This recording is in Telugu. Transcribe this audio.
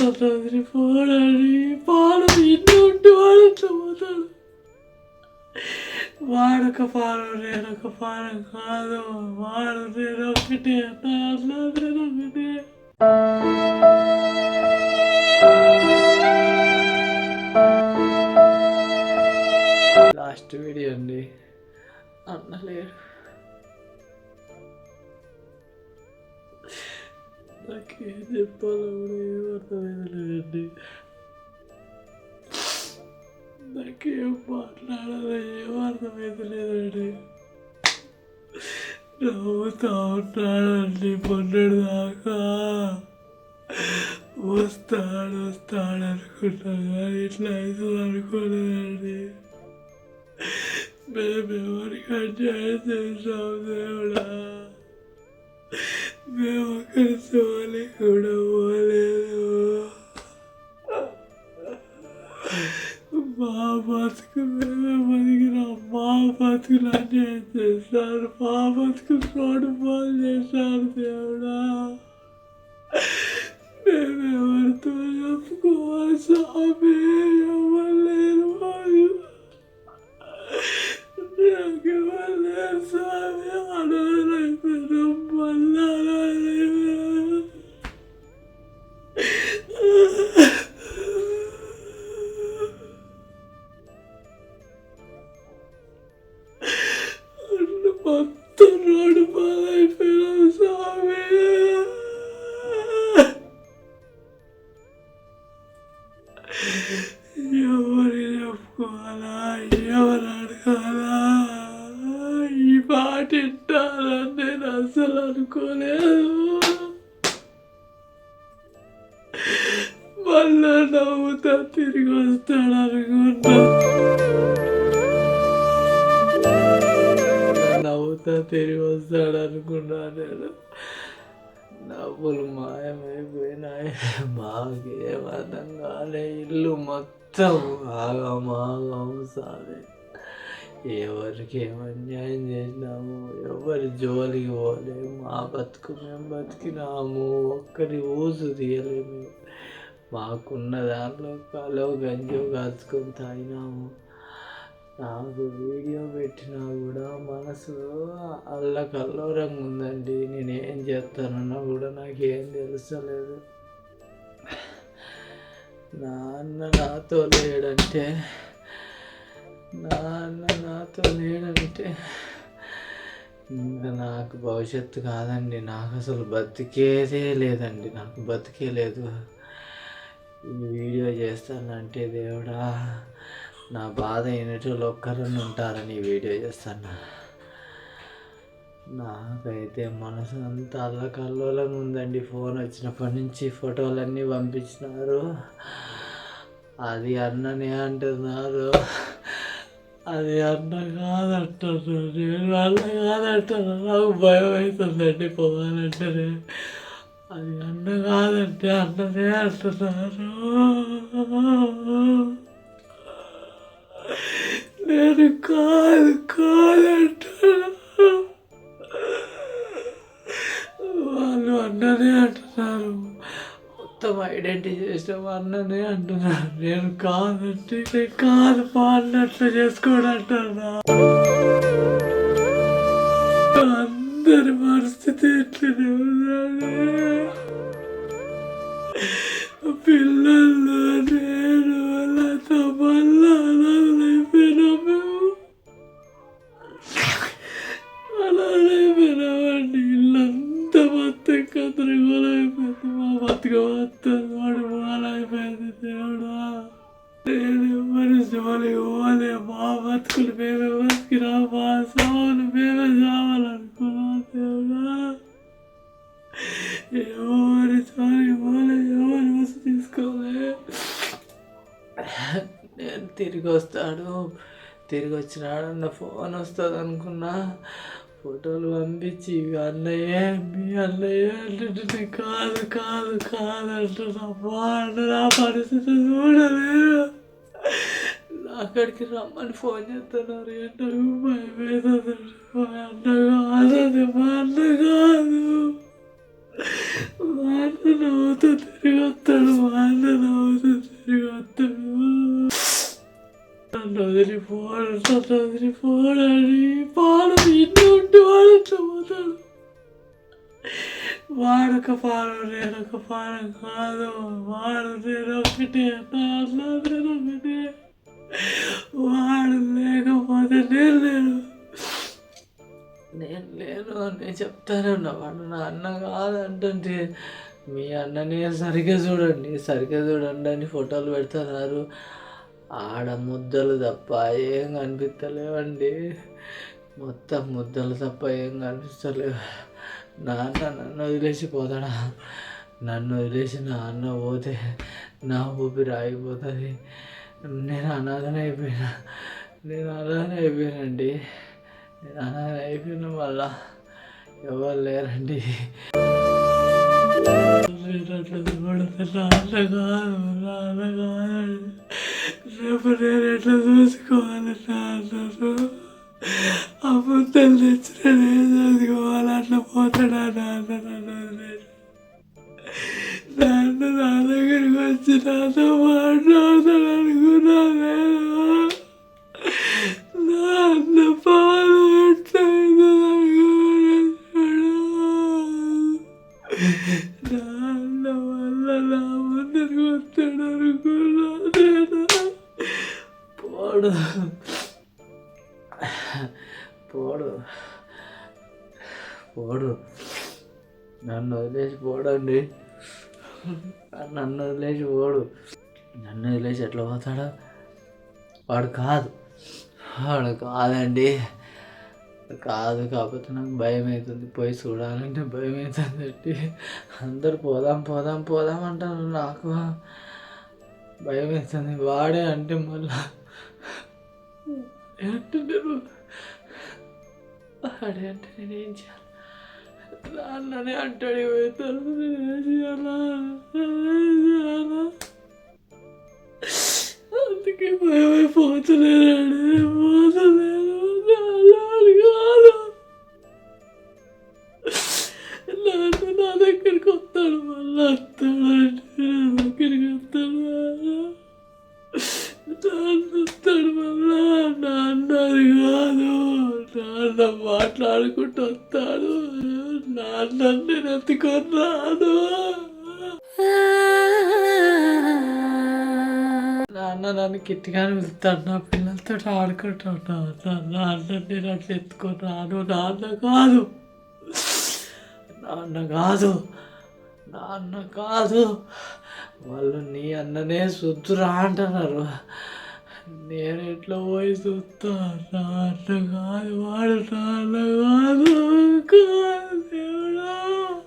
అంటారు పోడని పాలు ఇన్ని ఉంటే వాడు ఎట్లా పోతాడు వాడొక పాలు నేనొక పాలు కాదు వాడు నేను ఒకటే అన్న నేను ఒకటే లాస్ట్ వీడియో అండి. అన్నలేరు నాకేం చెప్పాలో కూడా ఏం లేదండి నాకేం మాట్లాడాలో ఏం అర్థమైతలేదండి. నవ్వుతా ఉంటాడండి పన్నెండు దాకా. వస్తాడు వస్తాడు అనుకున్నా కానీ ఇట్లా అవుతుంది అనుకోలేదండి. మేము ఎవరికి అన్యాయం చేసాం దేవుడా. మేము ఒకరి సోలి కూడా పోలేదు మా బతుకు మేమే బతికినాం మా బతుకులు అన్యాయం చేశారు మా బతుకు రోడ్డు పాలు చేశారు దేవుడా మేమెవరితో చెప్పుకోవాలి స్వామి ఎవరు లేరు మాకు. నాకెవరు లేరు స్వామి అనాథలైపోయినాం మళ్ళా అనాథలైపోయినాం. నవ్వుతా తిరిగి వస్తాడు అనుకున్నా నవ్వుతా తిరిగి వస్తాడు అనుకున్నా నేను. నవ్వులు మాయమైపోయినాయి మాకేం అర్థం కాలే. ఇల్లు మొత్తం ఆగం ఆగం సాలే. ఎవరికి ఏం అన్యాయం చేసినాము? ఎవరి జోలికి పోలేము? మా బతుకు మేము బతికినాము. ఒక్కరి ఊసు తీయలేము. మాకున్న దాంట్లో కలో గంజో కాచుకొని తాగినాము. నాకు వీడియో పెట్టినా కూడా మనసు అల్లకల్లోరంగా ఉందండి. నేనేం చేస్తానన్నా కూడా నాకేం తెలుస్తలేదు. నాన్న నాతో లేడంటే నాన్న నాతో లేడంటే ఇంకా నాకు భవిష్యత్తు కాదండి. నాకు అసలు బతికేదే లేదండి. నాకు బతికే లేదు. వీడియో చేస్తానంటే దేవుడా నా బాధ అయినట్లు ఒక్కరని ఉంటారని ఈ వీడియో చేస్తాను? నాకైతే మనసు అంతా అల్లకల్లోలంగా ఉందండి. ఫోన్ వచ్చినప్పటి నుంచి ఫోటోలన్నీ పంపించినారు. అది అన్ననే అంటున్నారు. అది అన్న కాదంటారు నేను అన్న కాదంటాను నాకు భయం అవుతుందండి పోవాలంటేనే అది అన్న కాదంటే అన్ననే అంటున్నారు. నేను కాదు కాదంటున్నా వాళ్ళు అన్ననే అంటున్నారు. మొత్తం ఐడెంటిటీ చేసిన అన్ననే అంటున్నారు. నేను కాదంటే నేను కాదు మా అన్నట్లు ఎవరి సారి పోలే ఎవరి వస్తు తీసుకోలే నేను తిరిగి వస్తాడు తిరిగి వచ్చినాడన్న ఫోన్ వస్తుంది అనుకున్నా. ఫోటోలు పంపించి అన్నయ్య మీ అన్నయ్య అంటుంటే కాదు కాదు కాదు అంటున్నా. నా పరిస్థితి చూడలేదు. అక్కడికి రమ్మని ఫోన్ చేస్తున్నారు. ఏంటో భయం వేస్తుంది మా అన్న కాదు అది మా అన్న కాదు. మా అన్న నవ్వుతూ తిరిగి వస్తాడు మా అన్న నవ్వుతూ తిరిగి వస్తాడు నన్ను వదిలిపోడు నన్ను వదిలిపోడని పాడు ఇంటి ఉంటే వాడు ఎట్లా పోతాడు వాడొక పాడు నేనొక పాడు కాదు వాడు నేను ఒకటే నా అన్న నేను ఒకటే వాడు లేకపోతే నేను లేను నేను లేను అని చెప్తానే ఉన్నా. వాడు నా అన్న కాదంటే మీ అన్నని సరిగ్గా చూడండి సరిగ్గా చూడండి అని ఫోటోలు పెడుతున్నారు. ఆడ ముద్దలు తప్ప ఏం కనిపిస్తలేవండి. మొత్తం ముద్దలు తప్ప ఏం కనిపిస్తలేవు. నాన్న నన్ను వదిలేసి పోతాడా? నన్ను వదిలేసి నా అన్న పోతే నా ఊపిరి ఆగిపోతుంది. నేను అనాథన అయిపోయినా నేను అనాథన అయిపోయానండి నేను అనాథన అయిపోయిన వల్ల ఎవరు లేరండి. రేపు నేను ఎట్లా చూసుకోవాలి పోడు. పోడు. నన్ను వదిలేసి పోడండి. నన్ను వదిలేసి పోడు. నన్ను వదిలేసి ఎట్లా పోతాడు? వాడు కాదు. వాడు కాదండి. కాదు కాకపోతే నాకు భయం అవుతుంది. పోయి చూడాలంటే భయం అవుతుంది అండి అందరు పోదాం పోదాం పోదాం అంటారు నాకు. భయం అవుతుంది. వాడే అంటే మళ్ళీ. ఏంటంటే వాడే అంటే నేను ఏం చేయాలి నాన్ననే అంటాడు పోతాను నేనేం చేయాలా చేయాలా అందుకే భయమైపోతున్నానండి పోతలేను కాదు నాన్న నా దగ్గరికి వస్తాడు మళ్ళీ. నాన్న నేను నాన్న నన్ను కిట్టిగానే వెళ్తాను నా పిల్లలతో ఆడుకుంటున్నాను నాన్న నేను అట్లా ఎత్తుకున్నాను. నాన్న కాదు. నాన్న కాదు. నాన్న కాదు. వాళ్ళు నీ అన్ననే సుద్దురా అంటున్నారు. నేను ఎట్లా పోయి చూస్తా? నాన్న కాదు వాడు నాన్న కాదు కాదు దేవుడా.